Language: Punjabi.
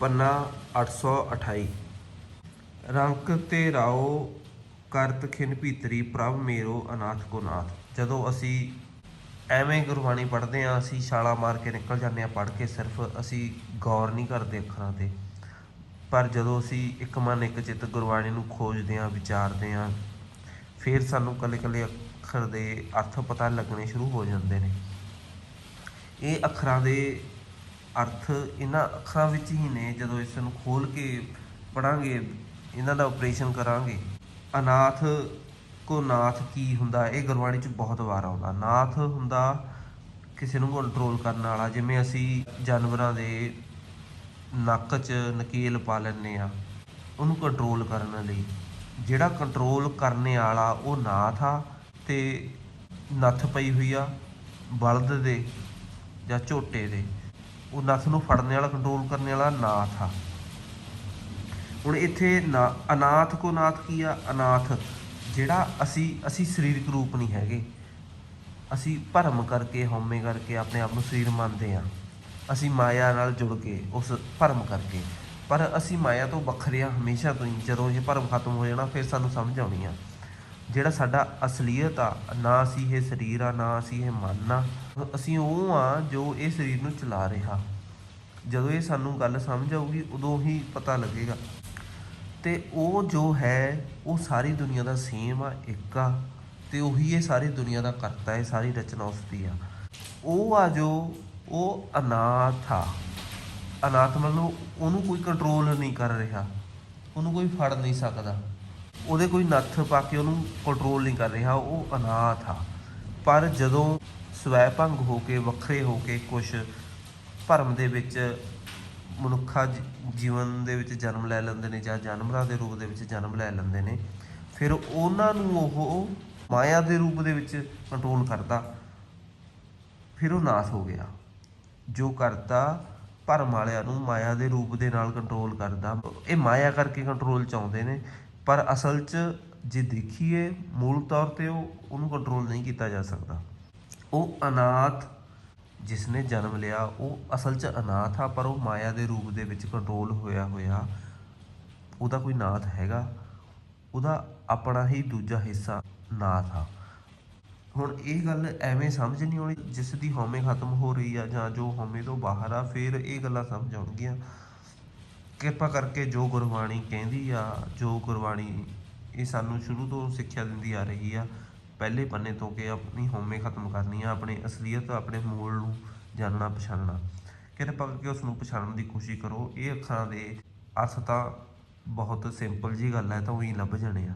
ਪੰਨਾ 828 ਰੰਕ ਤੇ ਰਾਓ ਕਰਤ ਖਿਨ ਭੀਤਰੀ, ਪ੍ਰਭ ਮੇਰੋ ਅਨਾਥ ਕੋ ਨਾਥ। ਜਦੋਂ ਅਸੀਂ ਐਵੇਂ ਗੁਰਬਾਣੀ ਪੜ੍ਹਦੇ ਆ ਅਸੀਂ ਛਾਲਾ ਮਾਰ ਕੇ ਨਿਕਲ ਜਾਂਦੇ ਆ ਪੜ੍ਹ ਕੇ, ਸਿਰਫ ਅਸੀਂ ਗੌਰ ਨਹੀਂ ਕਰਦੇ ਅੱਖਰਾਂ ਤੇ। ਪਰ ਜਦੋਂ ਅਸੀਂ ਇੱਕ ਮਨ ਇੱਕ ਚਿੱਤ ਗੁਰਬਾਣੀ ਨੂੰ ਖੋਜਦੇ ਆ ਵਿਚਾਰਦੇ ਆ ਫਿਰ ਸਾਨੂੰ ਕੱਲੇ ਕੱਲੇ ਅੱਖਰ ਦੇ ਅਰਥ ਪਤਾ ਲੱਗਣੇ ਸ਼ੁਰੂ ਹੋ ਜਾਂਦੇ ਨੇ। ਇਹ ਅੱਖਰਾਂ ਦੇ ਅਰਥ ਇਹਨਾਂ ਅੱਖਰਾਂ ਵਿੱਚ ਹੀ ਨੇ, ਜਦੋਂ ਇਸ ਨੂੰ ਖੋਲ ਕੇ ਪੜਾਂਗੇ ਇਹਨਾਂ ਦਾ ਆਪਰੇਸ਼ਨ ਕਰਾਂਗੇ। ਅਨਾਥ ਕੋ ਨਾਥ ਕੀ ਹੁੰਦਾ? ਇਹ ਗੁਰਬਾਣੀ 'ਚ ਬਹੁਤ ਵਾਰ ਆਉਂਦਾ। ਨਾਥ ਹੁੰਦਾ ਕਿਸੇ ਨੂੰ ਕੰਟਰੋਲ ਕਰਨ ਵਾਲਾ, ਜਿਵੇਂ ਅਸੀਂ ਜਾਨਵਰਾਂ ਦੇ ਨੱਕ 'ਚ ਨਕੀਲ ਪਾ ਲੈਂਦੇ ਆ ਉਹਨੂੰ ਕੰਟਰੋਲ ਕਰਨ ਲਈ। ਜਿਹੜਾ ਕੰਟਰੋਲ ਕਰਨੇ ਵਾਲਾ ਉਹ ਨਾਥ ਆ ਤੇ ਨੱਥ ਪਈ ਹੋਈ ਆ, ਬਲਦ ਦੇ ਜਾਂ ਝੋਟੇ ਦੇ। ਉਹ ਨੱਥ ਨੂੰ ਫੜਨੇ ਵਾਲਾ ਕੰਟਰੋਲ ਕਰਨ ਵਾਲਾ ਨਾਥ ਆ। ਹੁਣ ਇੱਥੇ ਨਾ- ਅਨਾਥ ਕੋ ਨਾਥ ਕੀ ਆ? ਅਨਾਥ, ਜਿਹੜਾ ਅਸੀਂ ਅਸੀਂ ਸਰੀਰਕ ਰੂਪ ਨਹੀਂ ਹੈਗੇ। ਅਸੀਂ ਭਰਮ ਕਰਕੇ, ਹਉਮੈ ਕਰਕੇ ਆਪਣੇ ਆਪ ਨੂੰ ਸਰੀਰ ਮੰਨਦੇ ਆ। ਅਸੀਂ ਮਾਇਆ ਨਾਲ ਜੁੜ ਕੇ, ਉਸ ਭਰਮ ਕਰਕੇ। ਪਰ ਅਸੀਂ ਮਾਇਆ ਤੋਂ ਵੱਖਰੇ ਆ, ਹਮੇਸ਼ਾ ਤੋਂ ਹੀ। ਜਦੋਂ ਇਹ ਭਰਮ ਖਤਮ ਹੋ ਜਾਣਾ, ਫਿਰ ਸਾਨੂੰ ਸਮਝ ਆਉਣੀ ਆ। ਜਿਹੜਾ ਸਾਡਾ ਅਸਲੀਅਤ ਆ, ਨਾ ਅਸੀਂ ਇਹ ਸਰੀਰ ਆ, ਨਾ ਅਸੀਂ ਇਹ ਮਨ ਆ ਅਸੀਂ ਉਹ ਆ ਜੋ ਇਹ ਸਰੀਰ ਨੂੰ ਚਲਾ ਰਿਹਾ। ਜਦੋਂ ਇਹ ਸਾਨੂੰ ਗੱਲ ਸਮਝ ਆਊਗੀ, ਉਦੋਂ ਹੀ ਪਤਾ ਲੱਗੇਗਾ। ਤੇ ਉਹ ਜੋ ਹੈ, ਉਹ ਸਾਰੀ ਦੁਨੀਆ ਦਾ ਸੇਮ ਆ, ਇੱਕ ਆ, ਤੇ ਉਹੀ ਇਹ ਸਾਰੀ ਦੁਨੀਆ ਦਾ ਕਰਤਾ ਹੈ ਸਾਰੀ ਰਚਨਾ ਉਸ ਦੀ ਆ। ਉਹ ਆ ਜੋ, ਉਹ ਅਨਾਥ ਆ। ਅਨਾਥ ਮਤਲਬ ਉਹਨੂੰ ਕੋਈ ਕੰਟਰੋਲ ਨਹੀਂ ਕਰ ਰਿਹਾ, ਉਹਨੂੰ ਕੋਈ ਫੜ ਨਹੀਂ ਸਕਦਾ। ਉਹਦੇ ਕੋਈ ਨੱਥ ਪਾ ਕੇ ਉਹਨੂੰ ਕੰਟਰੋਲ ਨਹੀਂ ਕਰ ਰਿਹਾ, ਉਹ ਅਨਾਥ ਆ। ਪਰ ਜਦੋਂ ਸਵੈ ਭੰਗ ਹੋ ਕੇ, ਵੱਖਰੇ ਹੋ ਕੇ ਕੁਝ ਭਰਮ ਦੇ ਵਿੱਚ ਮਨੁੱਖਾ ਜੀਵਨ ਦੇ ਵਿੱਚ ਜਨਮ ਲੈ ਲੈਂਦੇ ਨੇ ਜਾਂ ਜਾਨਵਰਾਂ ਦੇ ਰੂਪ ਦੇ ਵਿੱਚ ਜਨਮ ਲੈ ਲੈਂਦੇ ਨੇ, ਫਿਰ ਉਹਨਾਂ ਨੂੰ ਉਹ ਮਾਇਆ ਦੇ ਰੂਪ ਦੇ ਵਿੱਚ ਕੰਟਰੋਲ ਕਰਦਾ, ਫਿਰ ਉਹ ਨਾਸ ਹੋ ਗਿਆ। ਜੋ ਕਰਤਾ ਭਰਮ ਵਾਲਿਆਂ ਨੂੰ ਮਾਇਆ ਦੇ ਰੂਪ ਦੇ ਨਾਲ ਕੰਟਰੋਲ ਕਰਦਾ। ਇਹ ਮਾਇਆ ਕਰਕੇ ਕੰਟਰੋਲ ਚ ਆਉਂਦੇ ਨੇ। ਪਰ ਅਸਲ 'ਚ ਜੇ ਦੇਖੀਏ, ਮੂਲ ਤੌਰ ਤੇ ਉਹ, ਉਹਨੂੰ ਕੰਟਰੋਲ ਨਹੀਂ ਕੀਤਾ ਜਾ ਸਕਦਾ। ਉਹ ਅਨਾਥ ਜਿਸ ਨੇ ਜਨਮ ਲਿਆ, ਉਹ ਅਸਲ 'ਚ ਅਨਾਥ ਆ, ਪਰ ਉਹ ਮਾਇਆ ਦੇ ਰੂਪ ਦੇ ਵਿੱਚ ਕੰਟਰੋਲ ਹੋਇਆ ਹੋਇਆ, ਉਹਦਾ ਕੋਈ ਨਾਥ ਹੈਗਾ। ਉਹਦਾ ਆਪਣਾ ਹੀ ਦੂਜਾ ਹਿੱਸਾ ਨਾਥ ਆ। ਹੁਣ ਇਹ ਗੱਲ ਐਵੇਂ ਸਮਝ ਨਹੀਂ ਆਉਣੀ, ਜਿਸ ਦੀ ਹਉਮੈ ਖਤਮ ਹੋ ਰਹੀ ਆ ਜਾਂ ਜੋ ਹਉਮੈ ਤੋਂ ਬਾਹਰ ਆ, ਫਿਰ ਇਹ ਗੱਲਾਂ ਸਮਝ ਆਉਣਗੀਆਂ। ਕਿਰਪਾ ਕਰਕੇ ਜੋ ਗੁਰਬਾਣੀ ਕਹਿੰਦੀ ਆ, ਜੋ ਗੁਰਬਾਣੀ ਇਹ ਸਾਨੂੰ ਸ਼ੁਰੂ ਤੋਂ ਸਿੱਖਿਆ ਦਿੰਦੀ ਆ ਰਹੀ ਆ, ਪਹਿਲੇ ਪੰਨੇ ਤੋਂ ਕਿ ਆਪਣੀ ਹੋਮੇ ਖਤਮ ਕਰਨੀ ਆ, ਆਪਣੇ ਅਸਲੀਅਤ, ਆਪਣੇ ਮੂਲ ਨੂੰ ਜਾਣਨਾ ਪਛਾਣਨਾ ਕਿਰਪਾ ਕਰਕੇ ਉਸ ਨੂੰ ਪਛਾਣਨ ਦੀ ਕੋਸ਼ਿਸ਼ ਕਰੋ। ਇਹ ਅੱਖਰਾਂ ਦੇ ਅਰਥ ਤਾਂ ਬਹੁਤ ਸਿੰਪਲ ਜੀ ਗੱਲ ਹੈ, ਤਾਂ ਉਹੀ ਲੱਭ ਜਾਣੇ ਆ।